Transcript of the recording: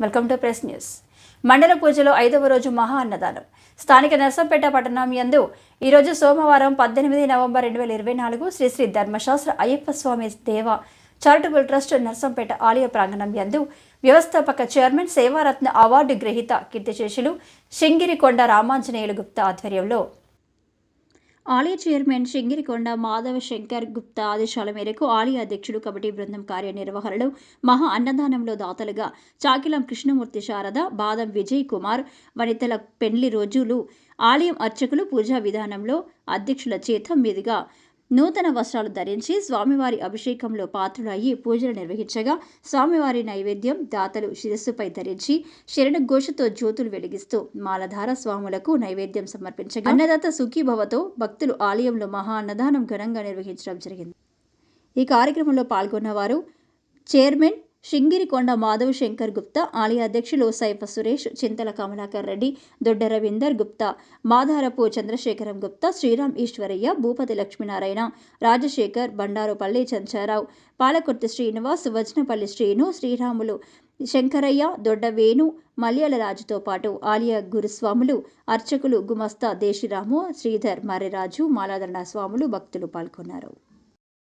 Welcome to press news. మండల పూజలో ఐదవ రోజు మహా అన్నదానం. స్థానిక నర్సంపేట పట్టణం యందు ఈరోజు సోమవారం పద్దెనిమిది నవంబర్ రెండు వేల ఇరవై నాలుగు శ్రీ శ్రీ ధర్మశాస్త్ర అయ్యప్ప స్వామి దేవ చారిటబుల్ ట్రస్ట్ నర్సంపేట ఆలయ ప్రాంగణం యందు వ్యవస్థాపక చైర్మన్ సేవారత్న అవార్డు గ్రహీత కీర్తిశేషులు శింగిరికొండ రామాంజనేయులు గుప్తా ఆధ్వర్యంలో. ఆలయ చైర్మన్ శింగిరికొండ మాధవ శంకర్ గుప్తా ఆదేశాల మేరకు ఆలయ అధ్యక్షుడు కమిటీ బృందం కార్యనిర్వహణలో మహా అన్నదానంలో దాతలుగా చాకిలం కృష్ణమూర్తి శారద బాదం విజయ్ కుమార్ వనితల పెండ్లి రోజులు ఆలయం అర్చకులు పూజా విధానంలో అధ్యక్షుల చేత మీదుగా నూతన వస్త్రాలు ధరించి స్వామివారి అభిషేకంలో పాత్రులయ్యి పూజలు నిర్వహించగా స్వామివారి నైవేద్యం దాతలు శిరస్సుపై ధరించి శరణఘోషతో జ్యోతులు వెలిగిస్తూ మాలధార స్వాములకు నైవేద్యం సమర్పించగా అన్నదాత సుఖీభవతో భక్తులు ఆలయంలో మహా అన్నదానం ఘనంగా నిర్వహించడం జరిగింది. ఈ కార్యక్రమంలో పాల్గొన్నవారు చైర్మన్ శింగిరికొండ మాధవ్ శంకర్ గుప్తా ఆలయ అధ్యక్షులు సైఫ సురేష్ చింతల కమలాకర్ రెడ్డి దొడ్డ రవీందర్ గుప్తా మాధారపు చంద్రశేఖరం గుప్తా శ్రీరామ్ ఈశ్వరయ్య భూపతి లక్ష్మీనారాయణ రాజశేఖర్ బండారుపల్లి చంచారావు పాలకుర్తి శ్రీనివాస్ వజ్నపల్లి శ్రీను శ్రీరాములు శంకరయ్య దొడ్డ వేణు మల్యాల రాజుతో పాటు ఆలయ గురుస్వాములు అర్చకులు గుమస్తా దేశిరాము శ్రీధర్ మర్రిరాజు మాలాధరణ స్వాములు భక్తులు పాల్గొన్నారు.